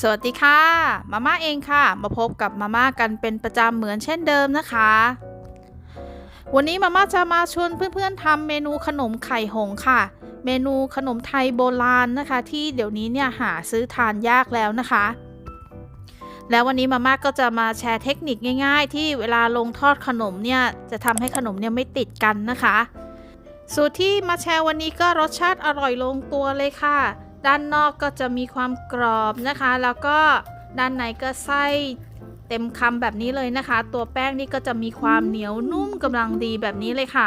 สวัสดีค่ะ มาม่าเองค่ะ มาพบกับมาม่ากันเป็นประจำเหมือนเช่นเดิมนะคะ วันนี้มาม่าจะมาชวนเพื่อนๆทำเมนูขนมไข่หงค่ะ เมนูขนมไทยโบราณนะคะ ที่เดี๋ยวนี้เนี่ยหาซื้อทานยากแล้วนะคะ แล้ววันนี้มาม่าก็จะมาแชร์เทคนิคง่าย ๆ ที่เวลาลงทอดขนมเนี่ยจะทำให้ขนมเนี่ยไม่ติดกันนะคะ สูตรที่มาแชร์วันนี้ก็รสชาติอร่อยลงตัวเลยค่ะ ด้านนอกก็จะมีความกรอบนะคะ แล้วก็ด้านในก็ไส้เต็มคำแบบนี้เลยนะคะ ตัวแป้งนี่ก็จะมีความเหนียวนุ่มกำลังดีแบบนี้เลยค่ะ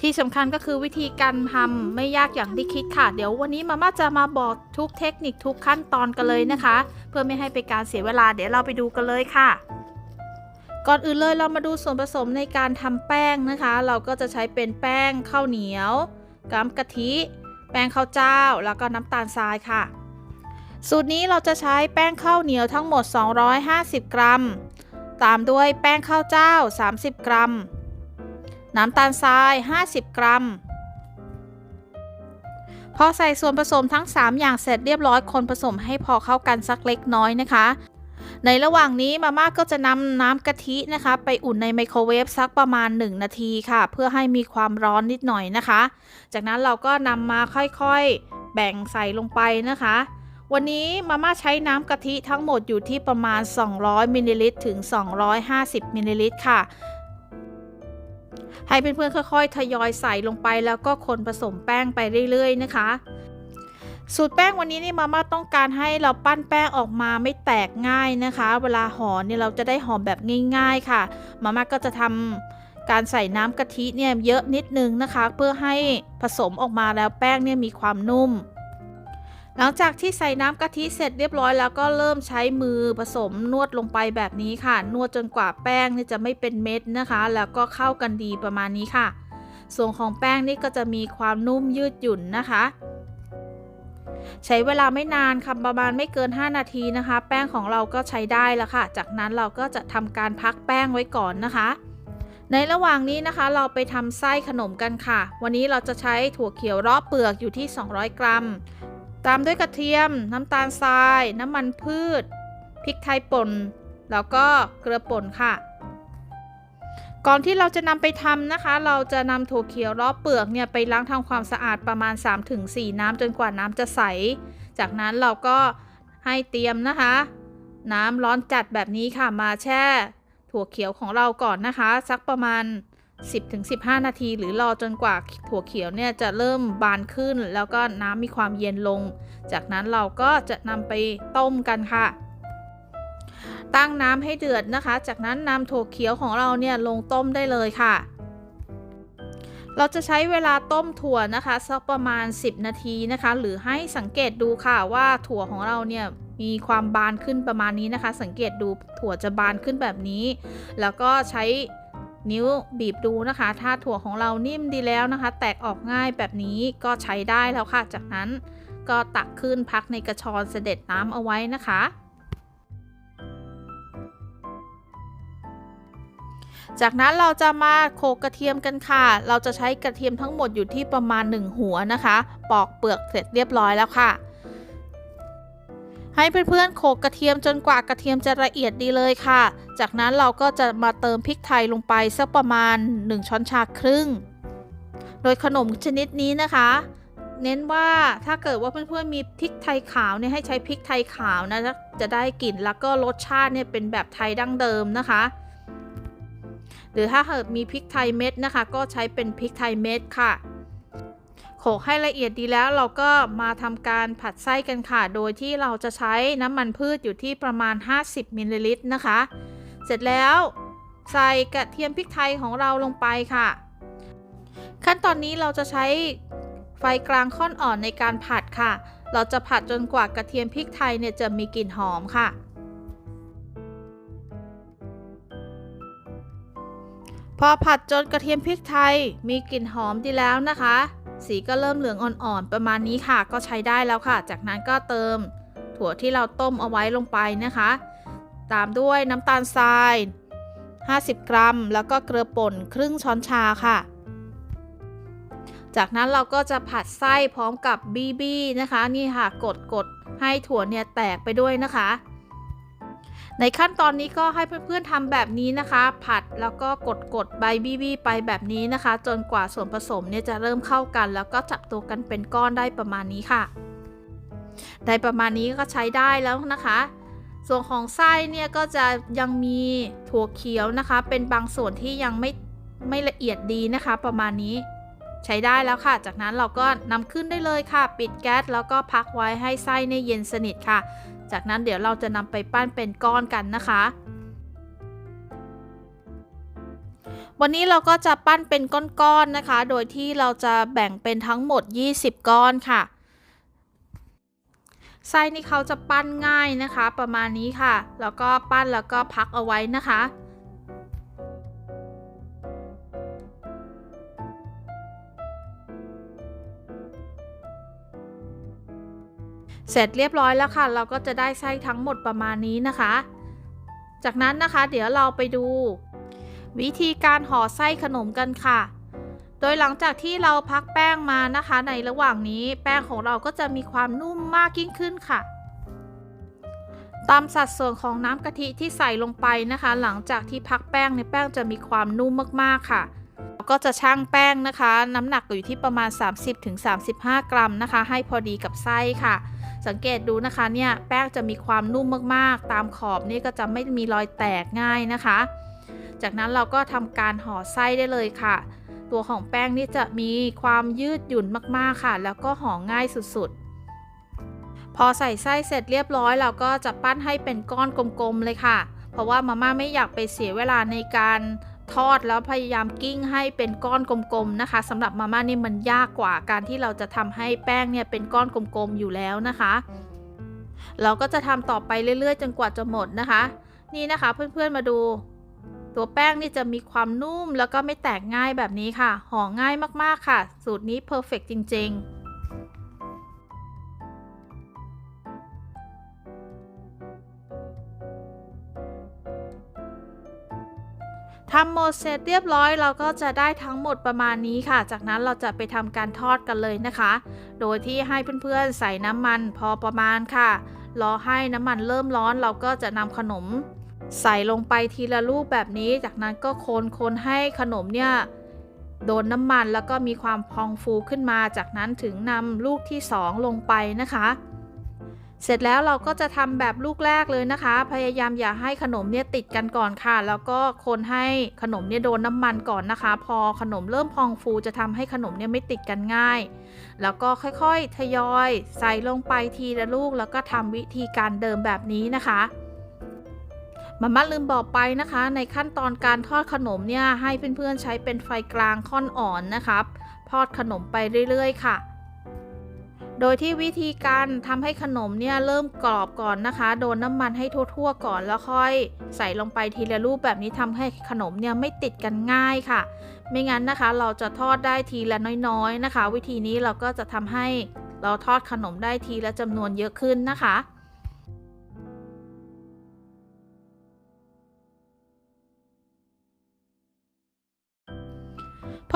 ที่สำคัญก็คือวิธีการทำไม่ยากอย่างที่คิดค่ะ เดี๋ยววันนี้มาม่าจะมาบอกทุกเทคนิคทุกขั้นตอนกันเลยนะคะ เพื่อไม่ให้เป็นการเสียเวลาเดี๋ยวเราไปดูกันเลยค่ะ ก่อนอื่นเลยเรามาดูส่วนผสมในการทำแป้งนะคะ เราก็จะใช้เป็นแป้งข้าวเหนียวกัมกะทิ แป้งข้าวเจ้า แล้วก็น้ำตาลทรายค่ะ สูตรนี้เราจะใช้แป้งข้าวเหนียวทั้งหมด 250 กรัม ตามด้วยแป้งข้าวเจ้า 30 กรัม น้ำตาลทราย 50 กรัม พอใส่ส่วนผสมทั้ง 3 อย่างเสร็จเรียบร้อยคนผสมให้พอเข้ากันสักเล็กน้อยนะคะ ในระหว่างนี้มาม่าก็จะนำน้ำกะทินะคะ ไปอุ่นในไมโครเวฟสักประมาณ 1 นาทีค่ะ เพื่อให้มีความร้อนนิดหน่อยนะคะ จากนั้นเราก็นำมาค่อยๆแบ่งใส่ลงไปนะคะ วันนี้มาม่าใช้น้ำกะทิทั้งหมดอยู่ที่ประมาณ 200มิลลิลิตรถึง 250มิลลิลิตรค่ะให้เพื่อนๆค่อย ๆ ทยอยใส่ลงไปแล้วก็คนผสมแป้งไปเรื่อย ๆ นะคะ สูตรแป้งวันนี้นี่มาม่าต้องการให้เราปั้นแป้งออกมาไม่แตกง่ายนะคะ เวลาห่อเนี่ยเราจะได้ห่อแบบง่าย ๆค่ะ มาม่าก็จะทำการใส่น้ำกะทิเนี่ยเยอะนิดนึงนะคะ เพื่อให้ผสมออกมาแล้วแป้งเนี่ยมีความนุ่ม หลังจากที่ใส่น้ำกะทิเสร็จเรียบร้อยแล้วก็เริ่มใช้มือผสมนวดลงไปแบบนี้ค่ะ นวดจนกว่าแป้งเนี่ยจะไม่เป็นเม็ดนะคะ แล้วก็เข้ากันดีประมาณนี้ค่ะ ส่วนของแป้งนี่ก็จะมีความนุ่มยืดหยุ่นนะคะ ใช้เวลาไม่นานค่ะประมาณไม่เกิน 5 นาทีนะคะ แป้งของเราก็ใช้ได้แล้วค่ะ จากนั้นเราก็จะทำการพักแป้งไว้ก่อนนะคะ ในระหว่างนี้นะคะ เราไปทำไส้ขนมกันค่ะ วันนี้เราจะใช้ถั่วเขียวรอบเปลือกอยู่ที่ 200 กรัม ตามด้วยกระเทียม น้ำตาลทราย น้ำมันพืชพริกไทยป่นแล้วก็เกลือป่นค่ะ ก่อนที่เราจะนำไปทำนะคะ เราจะนำถั่วเขียวรอบเปลือกเนี่ยไปล้างทำความสะอาดประมาณ 3-4 น้ำจนกว่าน้ำจะใส จากนั้นเราก็ให้เตรียมนะคะ น้ำร้อนจัดแบบนี้ค่ะมาแช่ ถั่วเขียวของเราก่อนนะคะ สักประมาณ 10-15 นาที หรือรอจนกว่าถั่วเขียวเนี่ยจะเริ่มบานขึ้น แล้วก็น้ำมีความเย็นลง จากนั้นเราก็จะนำไปต้มกันค่ะ ตั้งน้ำให้เดือดนะคะ จากนั้นนำถั่วเขียวของเราเนี่ยลงต้มได้เลยค่ะ เราจะใช้เวลาต้มถั่วนะคะสักประมาณ 10 นาทีนะคะ หรือให้สังเกตดูค่ะว่าถั่วของเราเนี่ยมีความบานขึ้นประมาณนี้นะคะ สังเกตดูถั่วจะบานขึ้นแบบนี้ แล้วก็ใช้นิ้วบีบดูนะคะ ถ้าถั่วของเรานิ่มดีแล้วนะคะ แตกออกง่ายแบบนี้ก็ใช้ได้แล้วค่ะ จากนั้นก็ตักขึ้นพักในกระชอนเสด็จน้ำเอาไว้นะคะ จากนั้นเราจะมาโขลกกระเทียมกันค่ะ เราจะใช้กระเทียมทั้งหมดอยู่ที่ประมาณ 1 หัวนะคะ ปอกเปลือกเสร็จเรียบร้อยแล้วค่ะ ให้เพื่อนๆโขลกกระเทียมจนกว่ากระเทียมจะละเอียดดีเลยค่ะ จากนั้นเราก็จะมาเติมพริกไทยลงไปสักประมาณ 1 ช้อนชาครึ่ง โดยขนมชนิดนี้นะคะเน้นว่าถ้าเกิดว่าเพื่อนๆมีพริกไทยขาวเนี่ยให้ใช้พริกไทยขาวนะจะได้กลิ่นแล้วก็รสชาติเนี่ยเป็นแบบไทยดั้งเดิมนะคะ หรือถ้าเกิดมีพริกไทยเม็ดนะคะ ก็ใช้เป็นพริกไทยเม็ดค่ะโขลกให้ละเอียดดีแล้วเราก็มาทำการผัดไส้กันค่ะ โดยที่เราจะใช้น้ำมันพืชอยู่ที่ประมาณ 50มิลลิลิตรนะคะ เสร็จแล้วใส่กระเทียมพริกไทยของเราลงไปค่ะ ขั้นตอนนี้เราจะใช้ไฟกลางค่อนอ่อนในการผัดค่ะ เราจะผัดจนกว่ากระเทียมพริกไทยเนี่ยจะมีกลิ่นหอมค่ะ พอผัดจนกระเทียมพริกไทยมีกลิ่นหอมดีแล้วนะคะ สีก็เริ่มเหลืองอ่อนๆ ประมาณนี้ค่ะ ก็ใช้ได้แล้วค่ะ จากนั้นก็เติม ถั่วที่เราต้มเอาไว้ลงไปนะคะ ตามด้วยน้ำตาลทราย 50 กรัม แล้วก็เกลือป่นครึ่งช้อนชาค่ะ จากนั้นเราก็จะผัดไส้พร้อมกับบีบีนะคะ นี่ค่ะกดกดให้ถั่วเนี่ยแตกไปด้วยนะคะ ในขั้นตอนนี้ก็ให้เพื่อนๆทำแบบนี้นะคะ ผัดแล้วก็กดกดๆใบบี้บี้ไปแบบนี้นะคะ จนกว่าส่วนผสมเนี่ยจะเริ่มเข้ากัน แล้วก็จับตัวกันเป็นก้อนได้ประมาณนี้ค่ะ ได้ประมาณนี้ก็ใช้ได้แล้วนะคะ ส่วนของไส้เนี่ยก็จะยังมีถั่วเขียวนะคะ เป็นบางส่วนที่ยังไม่ไม่ละเอียดดีนะคะ ประมาณนี้ใช้ได้แล้วค่ะ จากนั้นเราก็นำขึ้นได้เลยค่ะ ปิดแก๊สแล้วก็พักไว้ให้ไส้เนี่ยเย็นสนิทค่ะ จากนั้นเดี๋ยวเราจะนำไปปั้นเป็นก้อนกันนะคะ วันนี้เราก็จะปั้นเป็นก้อนๆนะคะ โดยที่เราจะแบ่งเป็นทั้งหมด 20 ก้อนค่ะ ไส้นี่เขาจะปั้นง่ายนะคะ ประมาณนี้ค่ะ แล้วก็ปั้นแล้วก็พักเอาไว้นะคะ เสร็จเรียบร้อยแล้วค่ะ เราก็จะได้ไส้ทั้งหมดประมาณนี้นะคะ จากนั้นนะคะ เดี๋ยวเราไปดู วิธีการห่อไส้ขนมกันค่ะ โดยหลังจากที่เราพักแป้งมานะคะ ในระหว่างนี้แป้งของเราก็จะมีความนุ่มมากยิ่งขึ้นค่ะ ตามสัดส่วนของน้ำกะทิที่ใส่ลงไปนะคะ หลังจากที่พักแป้งในแป้งจะมีความนุ่มมากๆค่ะเราก็จะชั่งแป้งนะคะ น้ำหนักอยู่ที่ประมาณ 30-35 กรัมนะคะ ให้พอดีกับไส้ค่ะ สังเกตดูนะคะเนี่ยแป้งจะมีความนุ่มมากๆ ตามขอบนี่ก็จะไม่มีรอยแตกง่ายนะคะ จากนั้นเราก็ทำการห่อไส้ได้เลยค่ะ ตัวของแป้งนี่จะมีความยืดหยุ่นมากๆค่ะ แล้วก็ห่อง่ายสุดๆ พอใส่ไส้เสร็จเรียบร้อย เราก็จะปั้นให้เป็นก้อนกลมๆเลยค่ะ เพราะว่ามาม่าไม่อยากไปเสียเวลาในการ ทอดแล้วพยายามกิ้งให้เป็นก้อนกลมๆนะคะสำหรับมาม่านี่มันยากกว่าการที่เราจะทำให้แป้งเนี่ยเป็นก้อนกลมๆอยู่แล้วนะคะ เราก็จะทำต่อไปเรื่อยๆ จนกว่าจะหมดนะคะ นี่นะคะเพื่อนๆมาดู ตัวแป้งนี่จะมีความนุ่มแล้วก็ไม่แตกง่ายแบบนี้ค่ะห่อง่ายมากๆค่ะ สูตรนี้เพอร์เฟกจริง ๆ ทำหมดเสร็จเรียบร้อยเราก็จะได้ทั้งหมดประมาณนี้ค่ะ จากนั้นเราจะไปทำการทอดกันเลยนะคะ โดยที่ให้เพื่อนๆใส่น้ำมันพอประมาณค่ะ รอให้น้ำมันเริ่มร้อนเราก็จะนำขนม ใส่ลงไปทีละลูกแบบนี้ จากนั้นก็คนคนให้ขนมเนี่ยโดนน้ำมันแล้วก็มีความพองฟูขึ้นมา จากนั้นถึงนำลูกที่ 2 ลงไปนะคะ เสร็จแล้วเราก็จะทำแบบลูกแรกเลยนะคะ พยายามอย่าให้ขนมเนี่ยติดกันก่อนค่ะ แล้วก็คนให้ขนมเนี่ยโดนน้ำมันก่อนนะคะ พอขนมเริ่มพองฟูจะทำให้ขนมเนี่ยไม่ติดกันง่าย แล้วก็ค่อยๆทยอย ใส่ลงไปทีละลูก แล้วก็ทำวิธีการเดิมแบบนี้นะคะมาม่าลืมบอกไปนะคะ ในขั้นตอนการทอดขนมเนี่ยให้เพื่อนๆใช้เป็นไฟกลางค่อนอ่อนนะครับทอดขนมไปเรื่อยๆ ค่ะ โดยที่วิธีการทำให้ขนมเนี่ยเริ่มกรอบก่อนนะคะ โดนน้ำมันให้ทั่วๆก่อนแล้วค่อย ใส่ลงไปทีละลูกแบบนี้ทำให้ขนมเนี่ยไม่ติดกันง่ายค่ะ ไม่งั้นนะคะเราจะทอดได้ทีละน้อยๆนะคะ วิธีนี้เราก็จะทำให้เราทอดขนมได้ทีละจำนวนเยอะขึ้นนะคะ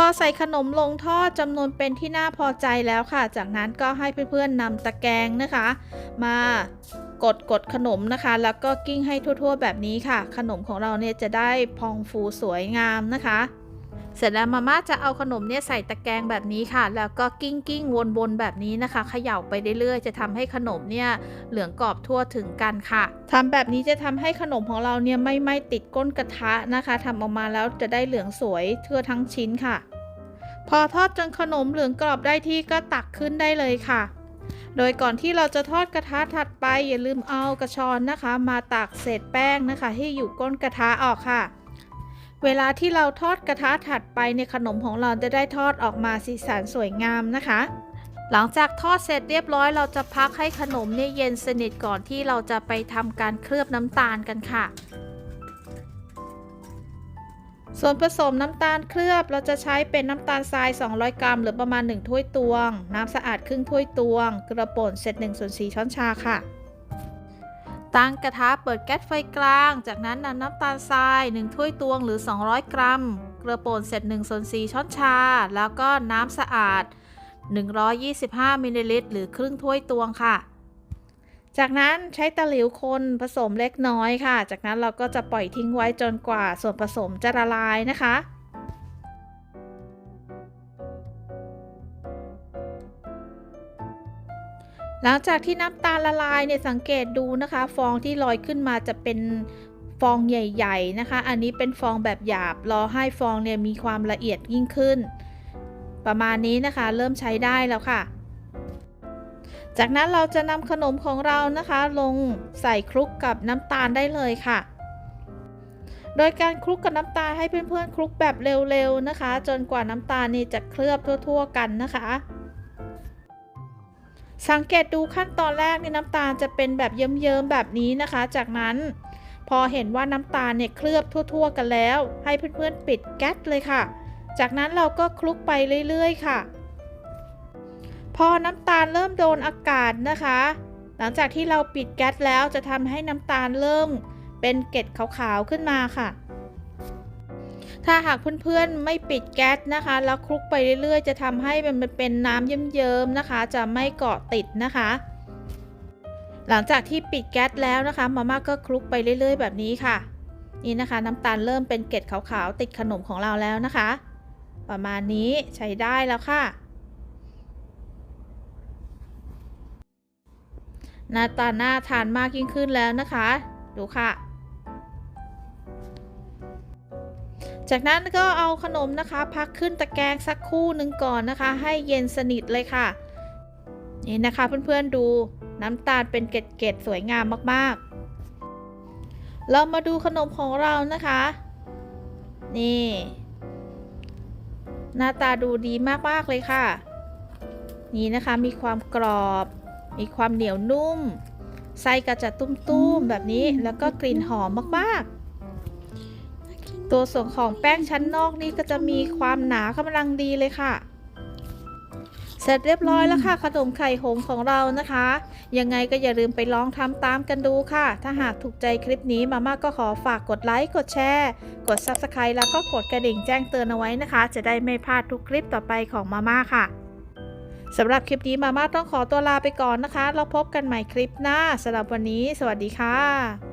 อใส่ขนมลงทอดจำนวนเป็นที่น่าพอใจแล้วค่ะ จากนั้นก็ให้เพื่อนๆนำตะแกรงนะคะ มากดกดขนมนะคะ แล้วก็กิ้งให้ทั่วๆ แบบนี้ค่ะ ขนมของเราเนี่ยจะได้พองฟูสวยงามนะคะ เสร็จแล้วมาม่าจะเอาขนมเนี่ยใส่ตะแกรงแบบนี้ค่ะ แล้วก็กิ้งกิ้งวนๆแบบนี้นะคะเขย่าไปเรื่อยๆ จะทำให้ขนมเนี่ยเหลืองกรอบทั่วถึงกันค่ะทำแบบนี้จะทำให้ขนมของเราเนี่ยไม่ไหม้ติดก้นกระทะนะคะทำออกมาแล้วจะได้เหลืองสวยทั่วทั้งชิ้นค่ะ พอทอดจนขนมเหลืองกรอบได้ที่ก็ตักขึ้นได้เลยค่ะโดยก่อนที่เราจะทอดกระทะถัดไปอย่าลืมเอากระชอนนะคะ มาตักเศษแป้งนะคะ ที่อยู่ก้นกระทะออกค่ะ เวลาที่เราทอดกระทะถัดไปในขนมของเราจะได้ทอดออกมาสีสันสวยงามนะคะ หลังจากทอดเสร็จเรียบร้อย เราจะพักให้ขนมเนี่ยเย็นสนิทก่อนที่เราจะไปทำการเคลือบน้ำตาลกันค่ะ ส่วนผสมน้ำตาลเคลือบเราจะใช้เป็นน้ำตาลทราย 200 กรัม หรือประมาณ 1 ถ้วยตวง น้ำสะอาดครึ่งถ้วยตวง กระป่นเสร็จ1ส่วน4ช้อนชาค่ะ ตั้งกระทะเปิดแก๊สไฟกลาง จากนั้นนำน้ำตาลทราย 1 ถ้วยตวงหรือ 200 กรัม เกระป่นเสร็จ1ส่วน4ช้อนชา แล้วก็น้ำสะอาด 125 มิลลิลิตรหรือครึ่งถ้วยตวงค่ะ จากนั้นใช้ตะหลิวคนผสมเล็กน้อยค่ะ จากนั้นเราก็จะปล่อยทิ้งไว้จนกว่าส่วนผสมจะละลายนะคะ หลังจากที่น้ำตาลละลายเนี่ยสังเกตดูนะคะ ฟองที่ลอยขึ้นมาจะเป็นฟองใหญ่ ๆนะคะ อันนี้เป็นฟองแบบหยาบรอให้ฟองเนี่ยมีความละเอียดยิ่งขึ้น ประมาณนี้นะคะเริ่มใช้ได้แล้วค่ะ จากนั้นเราจะนำขนมของเรานะคะ ลงใส่คลุกกับน้ำตาลได้เลยค่ะ โดยการคลุกกับน้ำตาลให้เพื่อนๆคลุกแบบเร็วๆนะคะ จนกว่าน้ำตาลนี่จะเคลือบทั่ว ๆ กันนะคะ สังเกตดูขั้นตอนแรกนี่น้ำตาลจะเป็นแบบเยิ้มๆแบบนี้นะคะ จากนั้นพอเห็นว่าน้ำตาลเนี่ยเคลือบทั่ว ๆ กันแล้ว ให้เพื่อนๆปิดแก๊สเลยค่ะ จากนั้นเราก็คลุกไปเรื่อยๆค่ะ พอน้ำตาลเริ่มโดนอากาศนะคะ หลังจากที่เราปิดแก๊สแล้วจะทำให้น้ำตาลเริ่มเป็นเกล็ดขาวๆขึ้นมาค่ะ ถ้าหากเพื่อนๆไม่ปิดแก๊สนะคะ แล้วคลุกไปเรื่อยๆ จะทำให้มันเป็นน้ำเยิ้มๆนะคะ จะไม่เกาะติดนะคะหลังจากที่ปิดแก๊สแล้วนะคะ มาม่าก็คลุกไปเรื่อย ๆ แบบนี้ค่ะ นี่นะคะ น้ำตาลเริ่มเป็นเกล็ดขาวๆติดขนมของเราแล้วนะคะ ประมาณนี้ใช้ได้แล้วค่ะ หน้าตาหน่าทานมากยิ่งขึ้นแล้วนะคะ ดูค่ะ จากนั้นก็เอาขนมนะคะ พักขึ้นตะแกรงสักคู่หนึ่งก่อนนะคะ ให้เย็นสนิทเลยค่ะ นี่นะคะเพื่อนๆดูน้ำตาลเป็นเกล็ดๆสวยงามมากๆ เรามาดูขนมของเรานะคะ นี่ หน้าตาดูดีมากๆเลยค่ะ นี่นะคะมีความกรอบ มีความเหนียวนุ่ม ไส้ก็จะตุ้มๆแบบนี้แล้วก็กลิ่นหอมมากๆ ตัวส่วนของแป้งชั้นนอกนี่ก็จะมีความหนากำลังดีเลยค่ะ เสร็จเรียบร้อยแล้วค่ะขนมไข่หงของเรานะคะ ยังไงก็อย่าลืมไปลองทำตามกันดูค่ะ ถ้าหากถูกใจคลิปนี้มาม่าก็ขอฝากกดไลค์กดแชร์ กด Subscribe แล้วก็กดกระดิ่งแจ้งเตือนเอาไว้นะคะ จะได้ไม่พลาดทุกคลิปต่อไปของมาม่าค่ะสำหรับคลิปนี้มาม่าต้องขอตัวลาไปก่อนนะคะ เราพบกันใหม่คลิปหน้าสำหรับวันนี้ สวัสดีค่ะ